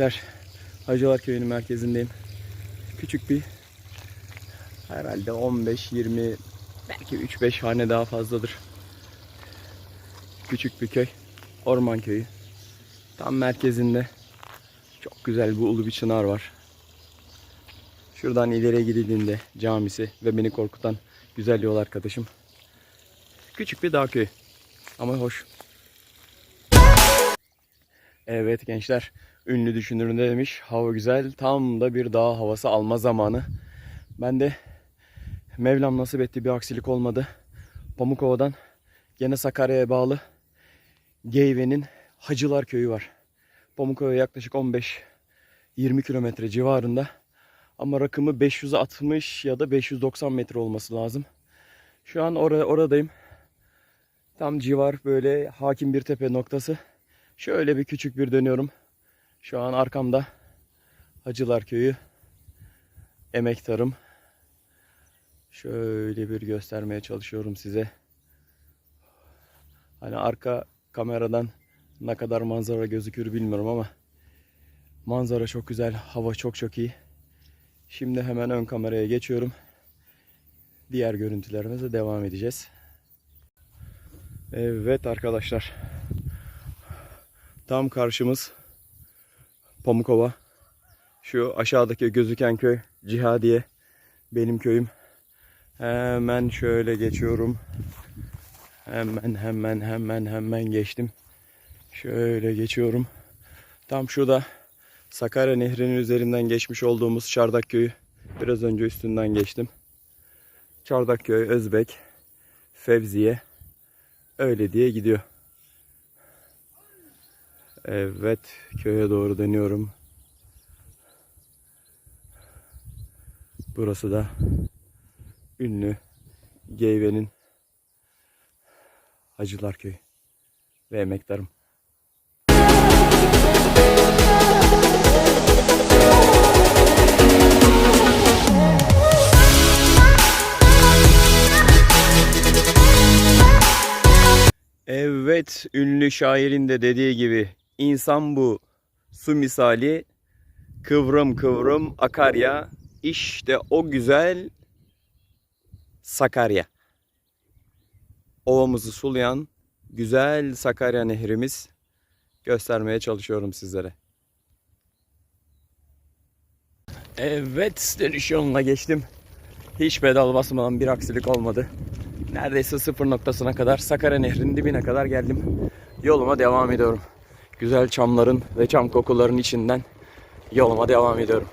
gençler. Hacılar Köyü'nün merkezindeyim. Küçük bir herhalde 15-20 belki 3-5 hane daha fazladır. Küçük bir köy. Orman köyü. Tam merkezinde çok güzel bir ulu bir çınar var. Şuradan ileriye gidildiğinde camisi ve beni korkutan güzel yol arkadaşım. Küçük bir dağ köyü. Ama hoş. Evet gençler. Ünlü düşünür ne demiş? Hava güzel. Tam da bir dağ havası alma zamanı. Ben de Mevlam nasip etti bir aksilik olmadı. Pamukova'dan gene Sakarya'ya bağlı Geyve'nin Hacılar Köyü var. Pamukova yaklaşık 15-20 kilometre civarında. Ama rakımı 560 ya da 590 metre olması lazım. Şu an orada oradayım. Tam civar böyle hakim bir tepe noktası. Şöyle bir küçük bir dönüyorum. Şu an arkamda Hacılar Köyü, Emek Tarım. Şöyle bir göstermeye çalışıyorum size. Hani arka kameradan ne kadar manzara gözükür bilmiyorum ama manzara çok güzel, hava çok çok iyi. Şimdi hemen ön kameraya geçiyorum. Diğer görüntülerimize devam edeceğiz. Evet arkadaşlar. Tam karşımız Pamukova. Şu aşağıdaki gözüken köy Cihadiye. Benim köyüm. Hemen şöyle geçiyorum. Hemen hemen hemen hemen geçtim. Şöyle geçiyorum. Tam şurada Sakarya Nehri'nin üzerinden geçmiş olduğumuz Çardak Köyü. Biraz önce üstünden geçtim. Çardak Köy, Özbek, Fevziye. Öyle diye gidiyor. Evet, köye doğru dönüyorum. Burası da ünlü Geyve'nin Hacılar Köyü ve emektarım. Evet, ünlü şairin de dediği gibi insan bu su misali kıvrım kıvrım akar ya. İşte o güzel Sakarya. Ovamızı sulayan güzel Sakarya nehrimiz göstermeye çalışıyorum sizlere. Evet, dönüş yoluna geçtim. Hiç pedal basmadan bir aksilik olmadı. Neredeyse sıfır noktasına kadar Sakarya Nehri'nin dibine kadar geldim. Yoluma devam ediyorum. Güzel çamların ve çam kokuların içinden yoluma devam ediyorum.